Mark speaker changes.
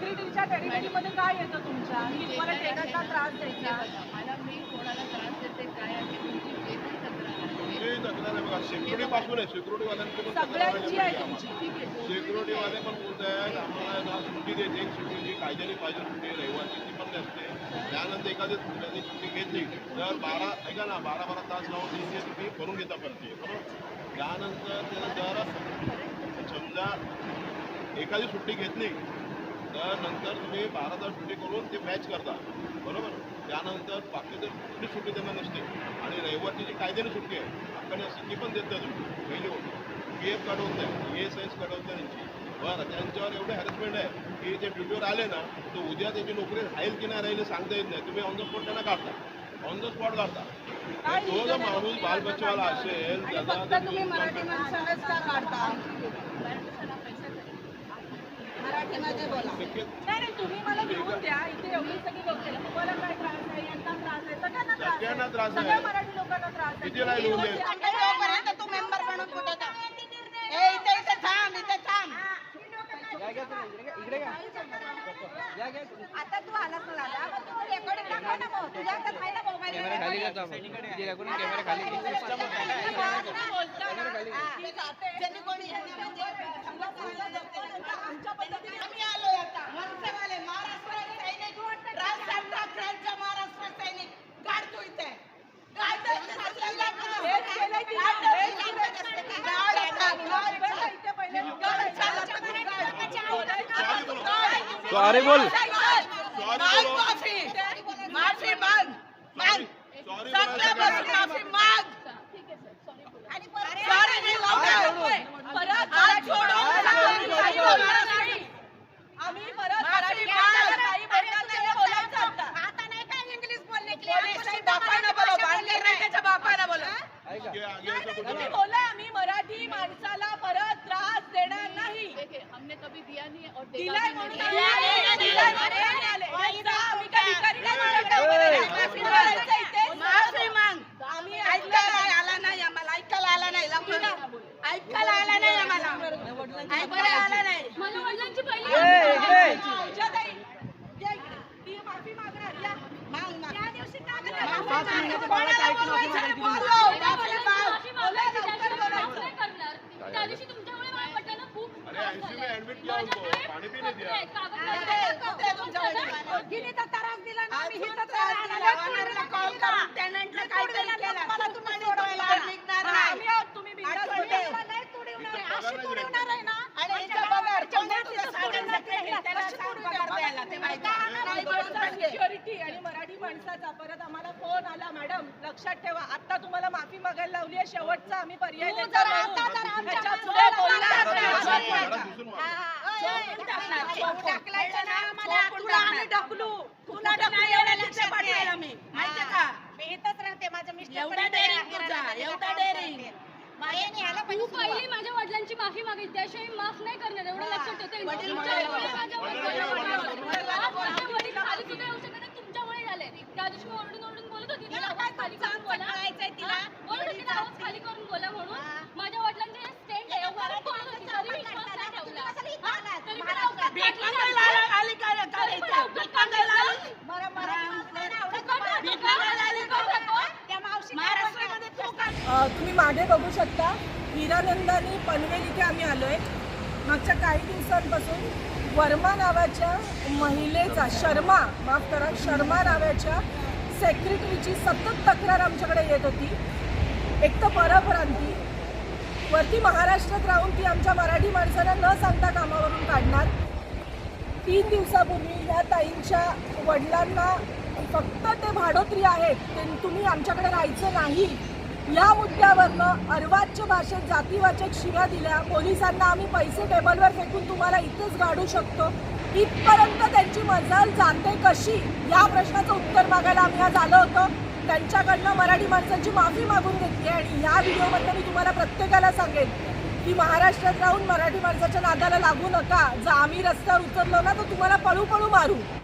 Speaker 1: सेक्रेटरीच्या टेरिटरीमध्ये काय येतं तुमच्या? की तुम्हाला टेकाचा त्रास द्यायचा.
Speaker 2: मला मी कोणाला त्रास देते काय आहे तुमची जे काही तक्रार आहे.
Speaker 3: तुमची तक्रार आहे बघा सिक्युरिटी पासून आहे. सिक्युरिटीवाल्यांची पण
Speaker 1: सगळ्यांची आहे तुमची. ठीक आहे.
Speaker 3: सिक्युरिटीवाले पण बोलत आहेत आम्हाला ना सुट्टी देते सुट्टी जी कायद्याने पाहिजे सुट्टी रविवारची ती पण नसते. त्यानंतर एखादी त्यांनी सुट्टी घेतली तर बारा ऐका ना बारा बारा तास लावून तीनशे तुम्ही भरून घेता पडते बरोबर? त्यानंतर त्याला जर समजा एखादी सुट्टी घेतली तर नंतर तुम्ही बारा तास सुट्टी करून ते मॅच करता. बरोबर? त्यानंतर बाकी जर कुठली सुट्टी त्यांना नसते. आणि रविवारची जी कायद्याने सुट्टी आहे असते ती पण देत नाही तुम्ही पहिली गोष्ट. पी एफ काढवत नाही ए एस आयस काढवत नाही त्यांची. बरं त्यांच्यावर एवढे हॅरेसमेंट आहे की ते ड्युटीवर आले ना तर उद्या त्यांची नोकरी राहील की नाही राहील हे सांगता येत नाही. तुम्ही ऑन द स्पॉट त्यांना काढता. ऑन द स्पॉट काढता. तो
Speaker 1: आहे
Speaker 3: माणूस
Speaker 1: तुम्ही
Speaker 3: बालबच्चेवाला
Speaker 1: काढता?
Speaker 3: असेल त्याचा
Speaker 1: फक्त
Speaker 3: जर
Speaker 1: तुम्ही मराठी माणसालाच का काढता
Speaker 2: मराठीला पैसा
Speaker 1: मराठीमध्ये बोला नाही नाही तुम्ही मला घेऊन द्या इथे एवढी सगळी लोक आहेत. तुम्हाला काय त्रास आहे यांना त्रास आहे सगळ्यांना त्रास
Speaker 3: सगळ्यांना
Speaker 1: आहे
Speaker 3: त्रास आहे.
Speaker 1: सगळ्या मराठी लोकांना त्रास आहे
Speaker 3: किती राहिलं उद्या?
Speaker 1: जोपर्यंत तू मेंबर बनून कुठे जा. ए, इथे इथे थांब इथे थांब आता तू आलास ना दादा मग तू रेकॉर्डिंग दाखव ना मग तुझ्या हातात आहे ना मोबाईल
Speaker 4: कॅमेरा खाली करतो आपण किती लागून कॅमेरा खाली
Speaker 1: ज्यांनी कोणी यांना म्हणजे समजा चांगलं जगतं, आमच्या पद्धतीने आम्ही आलोय आता मनसेवाले महाराष्ट्र सैनिक राज साहेब ठाकरेंचा महाराष्ट्र सैनिक गाडतो इथे गाडतो इथे सगळ्यांना गाड. गाड इथे गाड आता. गाड इथे पहिले गाड चालला तर तू गाड.
Speaker 4: सॉरी बोल
Speaker 1: माग माफी माफी माग माग माफी माग नाही लावणार. परत हात. आम्ही परत मराठी माणसाला काही बोलणार हे बोलायचं आता. नाही, बापानं बोला आम्ही मराठी माणसाला परत ऐकायला आला नाही आम्हाला. ऐकायला आला नाही
Speaker 5: माझ्या वडिलांची पहिली
Speaker 1: माफी मागणार या दिवशी गिनी तर त्रास दिला ना, आम्ही हिथं त्रास दिला. ओनरला call करून tenantला काहीतरी केलं. तुम्हाला तुम्ही सोडवायला निघणार नाही. आम्ही आहोत, तुम्ही बिनधास्त बोला. अशी तुडवणार आहे ना. आणि हिचा पगार, कोणी तुझं साधन secretary, त्याला सांग पगार द्यायला, ते माहिती आहे. नाही बोलतात ते. सिक्युरिटी आणि मराठी माणसाचा परत आम्हाला फोन आला मॅडम लक्षात ठेवा. आता तुम्हाला माफी लावली आहे शेवटचा आम्ही पर्याय आम्ही का राहते माझं मिस्टर एवढा डेअरिंग तुझा एवढा डेअरिंग
Speaker 5: तू पहिली माझ्या वडिलांची माफी मागितली त्याशिवाय माफ नाही करणार एवढं लक्षात ठेवते
Speaker 1: वडील
Speaker 5: तुमच्यामुळे माझ्या
Speaker 3: वडील
Speaker 5: वडिलांना आज माझे वडील खाली सुद्धा येऊ शकत नाही, तुमच्यामुळे झाले त्या दिवशी मी ओरडून ओरडून बोलत होती ना आवाज खाली करून बोला. हा? बोलत होती ना आवाज खाली करून बोला म्हणून. माझ्या वडिलांचे हे स्टँड आहे एवढं बोलत होती तरी विश्वास नाही ठेवला. हा? तरी पण अवकात
Speaker 1: भिकमंगाईला आली- आली काय काय इथं? भिकमंगाईला आली? भिकमंगाईला आली. का? महाराष्ट्रामध्ये तू का- अ, तुम्ही मागे बघू शकता हिरानंदानी पनवेल इथे आम्ही आलोय. मागच्या काही दिवसांपासून वर्मा नावाच्या महिलेचा शर्मा माफ करा शर्मा नावाच्या सेक्रेटरीची सतत तक्रार आमच्याकडे येत होती. एक तर परभ्रांती. वरती महाराष्ट्रात राहून ती आमच्या मराठी माणसांना न सांगता कामावरून काढणार. तीन दिवसापूर्वी या ताईंच्या वडिलांना फक्त ते भाडोत्री आहेत ते तुम्ही आमच्याकडे राहायचं नाही. या मुद्द्यावरनं अर्वाच्य भाषेत जातीवाचक शिव्या दिल्या. पोलिसांना आम्ही पैसे टेबलवर फेकून तुम्हाला इथेच गाडू शकतो. इथपर्यंत त्यांची मजल जाते कशी? या प्रश्नाचं उत्तर मागायला आम्ही आज आलो होतो. त्यांच्याकडनं मराठी माणसांची माफी मागून घेतली आणि या व्हिडिओमध्ये मी तुम्हाला प्रत्येकाला सांगेन की महाराष्ट्रात राहून मराठी माणसाच्या नादाला लागू नका. जर आम्ही रस्त्यावर उतरलो ना तर तुम्हाला पळू पळू मारू.